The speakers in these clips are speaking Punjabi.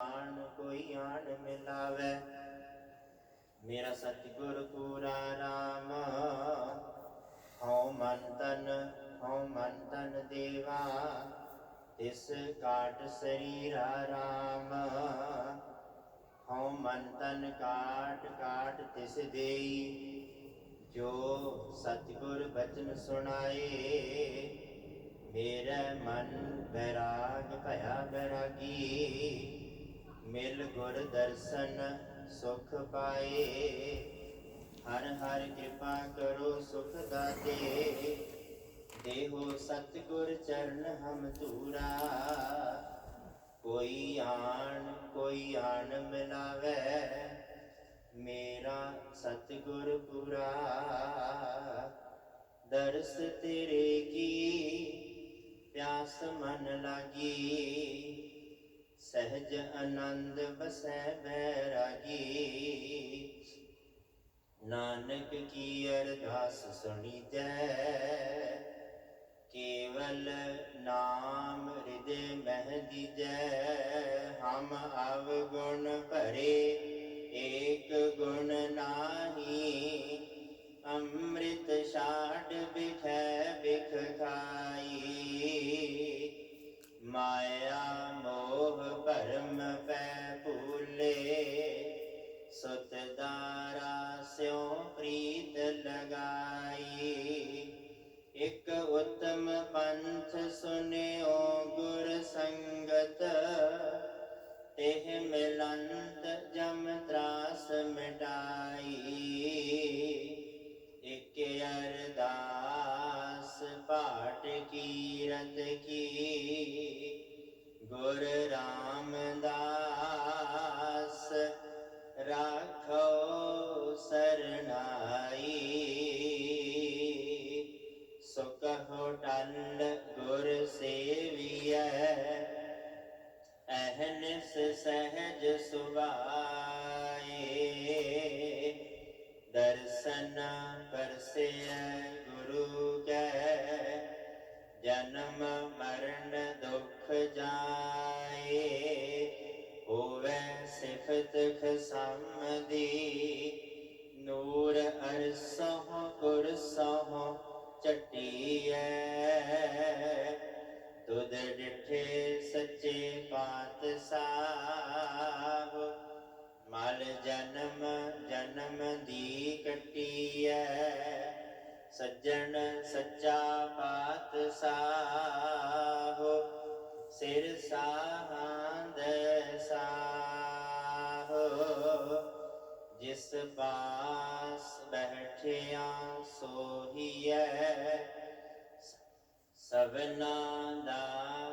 ਆਣ ਕੋਈ ਆਣ ਮਿਲਾਵੇ। ਮੇਰਾ ਸਤਿਗੁਰ ਪੂਰਾ ਨਾਮ ਹਉ ਮਨ ਤਨ, ਹਉ ਮਨ ਤਨ ਦੇਵਾ। ਤਿਸ ਕਾਟ ਸਰੀਰਾ ਰਾਮ। ਹਉ ਮਨ ਤਨ ਕਾਟ ਕਾਟ ਤਿਸ ਦੇਈ। ਜੋ ਸਤਿਗੁਰ ਬਚਨ ਸੁਣਾਏ, ਮੇਰਾ ਮਨ ਬੈਰਾਗ ਭਇਆ ਬੈਰਾਗੀ। ਮਿਲ ਗੁਰ ਦਰਸ਼ਨ ਸੁਖ ਪਾਏ। ਹਰ ਹਰ ਕਿਰਪਾ ਕਰੋ ਸੁਖ ਦਾਤੇ। ਦੇਹੋ ਸਤਿਗੁਰ ਚਰਨ ਹਮ ਧੂਰਾ। ਕੋਈ ਆਣ ਕੋਈ ਆਣ ਮਿਲਾਵੇ। ਮੇਰਾ ਸਤਿਗੁਰ ਪੁਰਾ। ਦਰਸ ਤੇਰੇ ਕੀ, ਪਿਆਸ ਮਨ ਲਾਗੀ। ਸਹਿਜ ਆਨੰਦ ਬਸੈ ਬੈਰਾਗੀ। ਨਾਨਕ ਕੀ ਅਰਦਾਸ ਸੁਣੀ ਜੈ ਕੇਵਲ ਨਾਮ ਹਿਰਦੇ ਮਹਿ ਦੀਜੈ ਹਮ ਅਵ ਗੁਣ ਭਰੇ, ਏਕ ਗੁਣ ਨਾਹੀ। ਅੰਮ੍ਰਿਤ ਛਾੜ ਬਿਖੈ ਬਿਖ ਖਾਈ। ਮਾਇਆ ਮੋਹ ਭਰਮ ਪੈ ਭੂਲੇ ਸੁਤ ਦਾਰਾ ਸਿਉ ਰਾਮਦਾਸ ਰਾਖੋ ਸਰਨਾਈ। ਸੁਕਹੁ ਟਲ ਗੁਰ ਸੇਵੀਐ ਅਹਨਿਸ ਸਹਿਜ ਸੁਭਾਏ। ਦਰਸ਼ਨ ਪਰਸੈ ਕਟੀਐ। ਸੱਜਣ ਸੱਚਾ ਪਾਤਸ਼ਾਹ ਸਿਰ ਸਾਹੰਦ ਸਾਹ। ਜਿਸ ਪਾਸ ਬੈਠਿਆ ਸੋਹੀਐ। ਸਭਨਾ ਦਾ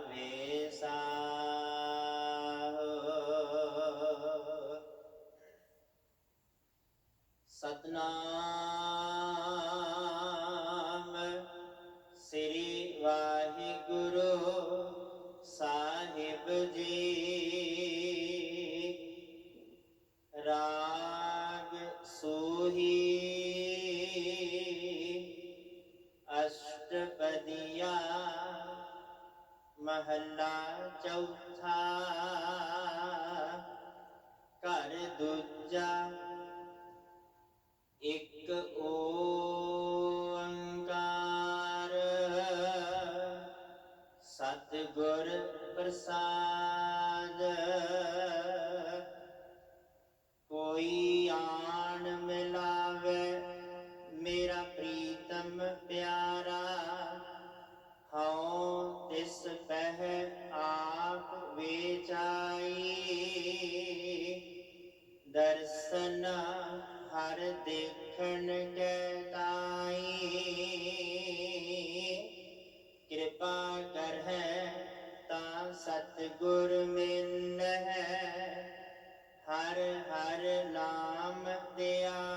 ਸਤਨਾਮ ਸ੍ਰੀ ਵਾਹਿਗੁਰੂ ਸਾਹਿਬ ਜੀ ਰਾਗ ਸੋਹੀ ਅਸ਼ਟਪਦੀਆ ਮਹੱਲਾ ਚੌਥਾ ਗੁਰ ਪ੍ਰਸਾਦ। ਕੋਈ ਆਣ ਮਿਲਾਵੇ ਮੇਰਾ ਪ੍ਰੀਤਮ ਪਿਆਰਾ, ਹਉ ਤਿਸ ਪਹਿ ਆਪ ਵੇਚਾਈ। ਦਰਸ਼ਨ ਹਰ ਦੇਖਣ ਕੈ ਤਾਈ ਕਿਰਪਾ ਕਰ ਹੈ ਸਤਿਗੁਰ ਮਿੰਨ ਹੈ ਹਰ ਹਰ ਨਾਮ ਦਿਆ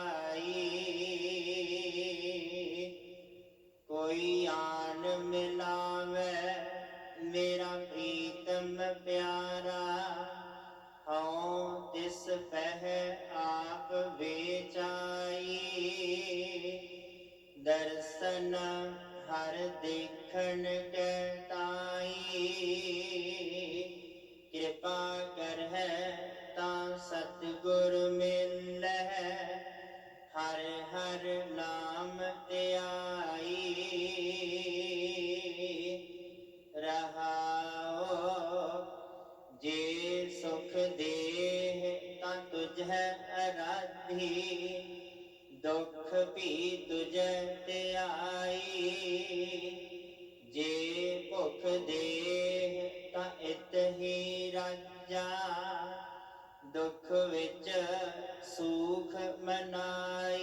ਵਿੱਚ ਸੁਖ ਮਨਾਈ।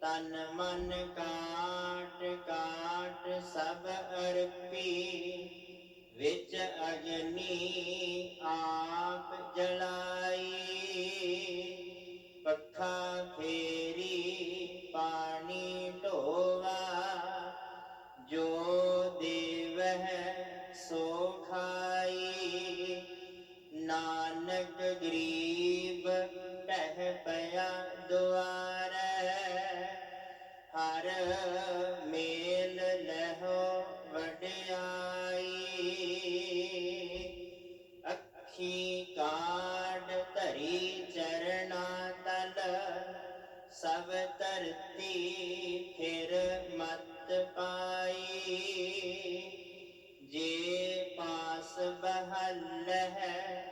ਤਨ ਮਨ ਕਾਟ ਕਾਟ ਸਭ ਅਰਪੀ। ਵਿੱਚ ਅਗਨੀ ਆਪ ਜਲਾਈ। ਪੱਖਾ ਫੇਰੀ ਪਾਣੀ ਢੋਵਾ ਜੋ ਦੇਵ ਹੈ ਸਭ ਧਰਤੀ ਫਿਰ ਮਤ ਪਾਈ। ਜੇ ਪਾਸ ਬਹਲ ਹੈ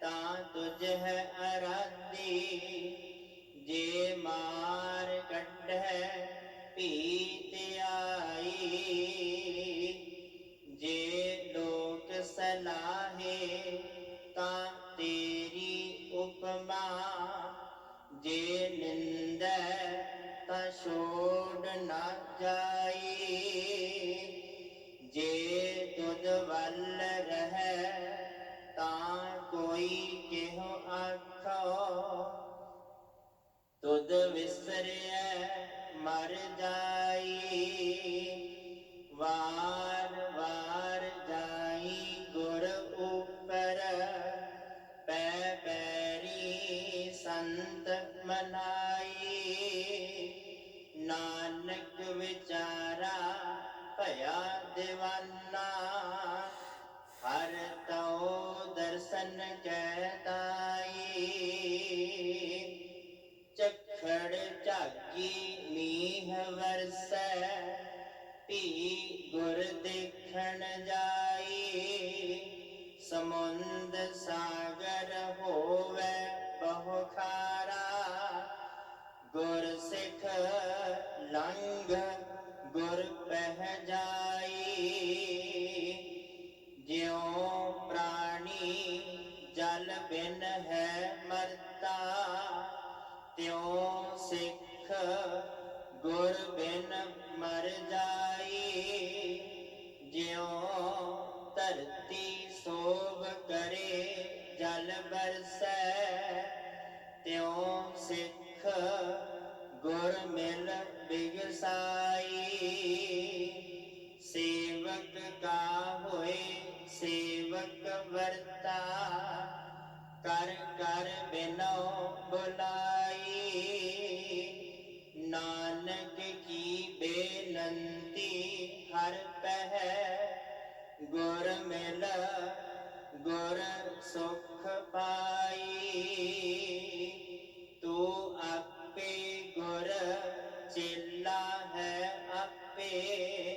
ਤਾਂ ਤੁਝ ਹੈ ਅਰਾਧੀ ਜੇ ਮਾਰ ਕੱਢੈ ਪੀਤ ਆਈ। ਜੇ ਲੋਕ ਸਲਾਹੇ ਤਾਂ ਤੇਰੀ ਉਪਮਾ। ਜੇ ਨਿੰਦ ਛੋੜ ਨਾ ਜਾਈ। ਜੇ ਤੁਧ ਵੱਲ ਰਹਿ, ਤਾਂ ਕੋਈ ਕਿਹੋ ਆਖੋ? ਤੁਧ ਵਿਸਰਿਐ ਮਰ ਜਾਈ। ਵਾਰ ਤਉ ਦਰਸ਼ਨ ਕੈ ਗੁਰ ਸੁਖ ਪਾਈ ਤੂੰ ਆਪੇ ਗੁਰ ਚੇਲਾ ਹੈ ਆਪੇ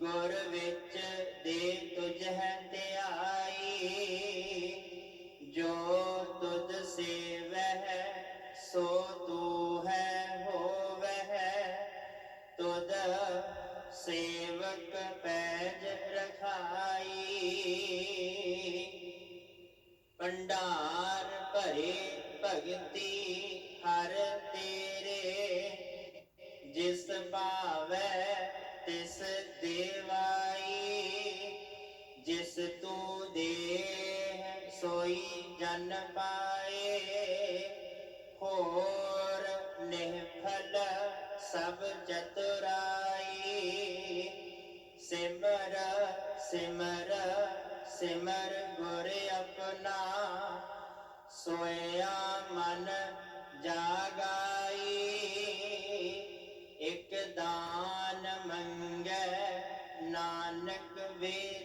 ਗੁਰ ਵਿੱਚ ਦੇ ਤੁਝ ਹੈ ਧਿਆਈ ਜੋ ਤੁਧ ਸੇਵਹਿ ਸੋ ਤੂ ਹੈ ਹੋਵਹਿ ਤੁਧ ਸੇਵਕ ਪੈਜ ਭੰਡਾਰ ਭਰੇ ਭਗਤੀ ਹਰ ਤੇਰੇ। ਜਿਸ ਭਾਵੈ ਤਿਸ ਦੇਵਾਈ। ਜਿਸ ਤੂੰ ਦੇ ਸੋਈ ਜਨ ਪਾਏ। ਹੋਰ ਨਿਹਫਲ ਸਭ ਚਤੁਰਾਈ। ਸਿਮਰ ਸਿਮਰ ਸਿਮਰ ਗੁਰ ਆਪਣਾ ਸੋਇਆ ਮਨ ਜਾਗਾਈ। ਇਕ ਦਾਨ ਮੰਗੈ ਨਾਨਕ ਵਿਚਾਰਾ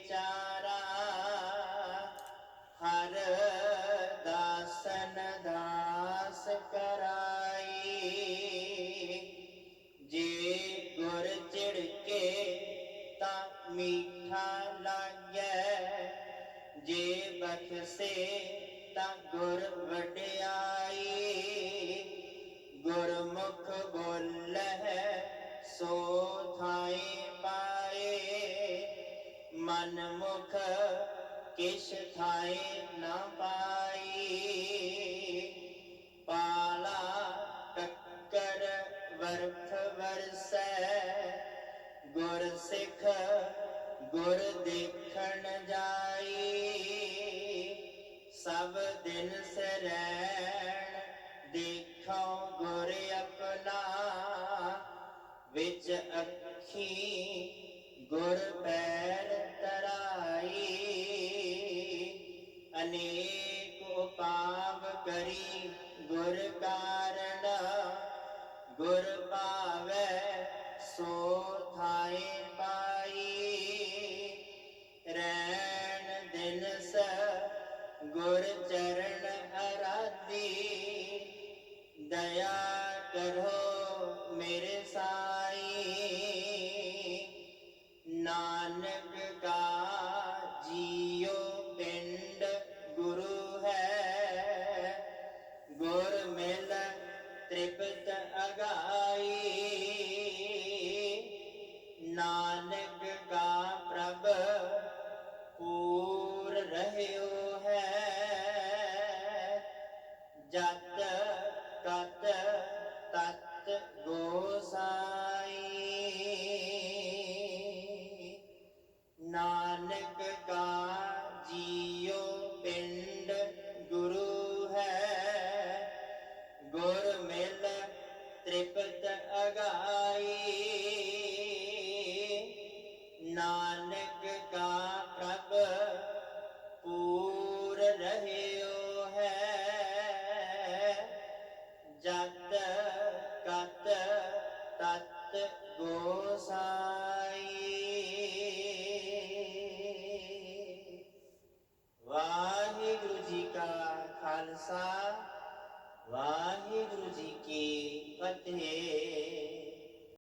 ਤਾਂ ਗੁਰ ਵਡਿਆਈ। ਗੁਰਮੁਖ ਬੋਲਹਿ ਸੋ ਥਾਈ ਪਾਏ। ਮਨ ਮੁਖ ਕਿਛ ਥਾਈ ਨਾ ਪਾਈ। ਪਾਲਾ ਟੱਕਰ ਵਰਖ ਵਰਸੈ। ਗੁਰ ਸਿੱਖ ਗੁਰ ਦੇਖਣ ਜਾਈ। ਸਭ ਦਿਨ ਸਰੈਣ ਦੇਖੋ ਗੁਰ ਆਪਣਾ, ਵਿੱਚ ਅੱਖੀ ਗੁਰ ਪੈਰ ਤਰਾਈ। ਅਨੇਕ ਉਪਾਵ ਕਰੀ ਗੁਰ ਕਾਰਣ, ਗੁਰ ਭਾਵੈ ਸੋ ਥਾਈ ਤਤ ਗੋਸਾਈ ਨਾਨਕ ਕਾ ਜੀਉ ਪਿੰਡ ਗੁਰੂ ਹੈ, ਗੁਰ ਮਿਲ ਤ੍ਰਿਪਤ ਅਗਾਈ। ਨਾਨਕ ਕਾ ਪ੍ਰਭ ਪੂਰ ਰਹੇ